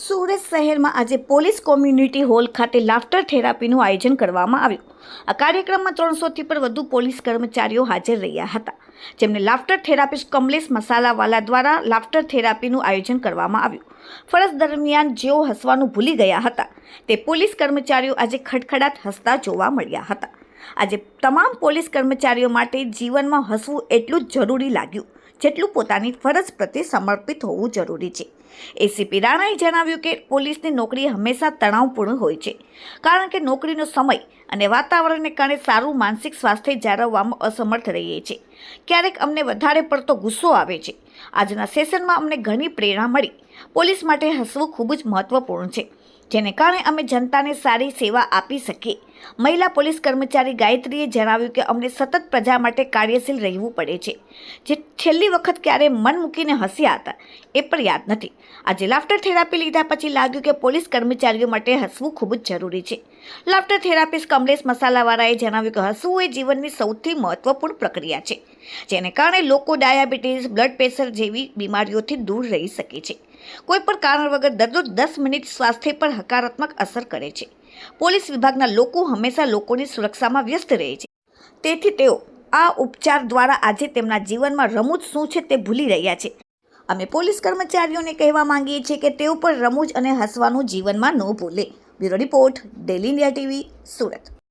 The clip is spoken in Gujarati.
સુરત શહેરમાં આજે પોલીસ કોમ્યુનિટી હોલ ખાતે લાફ્ટર થેરાપીનું આયોજન કરવામાં આવ્યું. આ કાર્યક્રમમાં ત્રણસોથી પર વધુ પોલીસ કર્મચારીઓ હાજર રહ્યા હતા, જેમને લાફ્ટર થેરાપિસ્ટ કમલેશ મસાલાવાલા દ્વારા લાફ્ટર થેરાપીનું આયોજન કરવામાં આવ્યું. ફરજ દરમિયાન જેઓ હસવાનું ભૂલી ગયા હતા, તે પોલીસ કર્મચારીઓ આજે ખડખડાટ હસતા જોવા મળ્યા હતા. આજે તમામ પોલીસ કર્મચારીઓ માટે જીવનમાં હસવું એટલું જ જરૂરી લાગ્યું. જેટલું પોતાની ફરજ પ્રત્યે સમર્પિત હોવું જરૂરી છે. એસીપી રાણાએ જણાવ્યું કે પોલીસની નોકરી હંમેશા તણાવપૂર્ણ હોય છે. કારણ કે નોકરીનો સમય અને વાતાવરણને કારણે સારું માનસિક સ્વાસ્થ્ય જાળવવામાં અસમર્થ રહીએ છીએ. ક્યારેક અમને વધારે પડતો ગુસ્સો આવે છે. આજના સેશનમાં અમને ઘણી પ્રેરણા મળી. પોલીસ માટે હસવું ખૂબ જ મહત્વપૂર્ણ છે, જેને કારણે અમે જનતાને સારી સેવા આપી શકીએ. મહિલા પોલીસ કર્મચારી ગાયત્રીએ જણાવ્યું કે અમને સતત પ્રજા માટે કાર્યશીલ રહેવું પડે છે. જે છેલ્લી વખત ક્યારે મન મૂકીને હસ્યા હતા, એ પણ યાદ નથી. આજે લાફ્ટર થેરાપી લીધા પછી લાગ્યું કે પોલીસ કર્મચારીઓ માટે હસવું ખૂબ જ જરૂરી છે. લાફ્ટર થેરાપિસ્ટ કમલેશ મસાલાવાળાએ જણાવ્યું કે હસવું એ જીવનની સૌથી મહત્વપૂર્ણ પ્રક્રિયા છે. જેને કારણે લોકો ડાયાબિટીસ, બ્લડ પ્રેશર જેવી બીમારીઓથી દૂર રહી શકે છે. કોઈ પણ કારણ વગર દરરોજ દસ મિનિટ સ્વાસ્થ્ય પર હકારાત્મક અસર કરે છે. પોલીસ વિભાગના લોકો હંમેશા લોકોની સુરક્ષામાં વ્યસ્ત રહે છે. તેથી તેઓ આ ઉપચાર દ્વારા આજે તેમના જીવનમાં રમૂજ શું છે તે ભૂલી રહ્યા છે. અમે પોલીસ કર્મચારીઓને કહેવા માંગીએ છીએ કે તેઓ પણ રમૂજ અને હસવાનું જીવનમાં ન ભૂલે. Bureau report, daily India TV, Surat.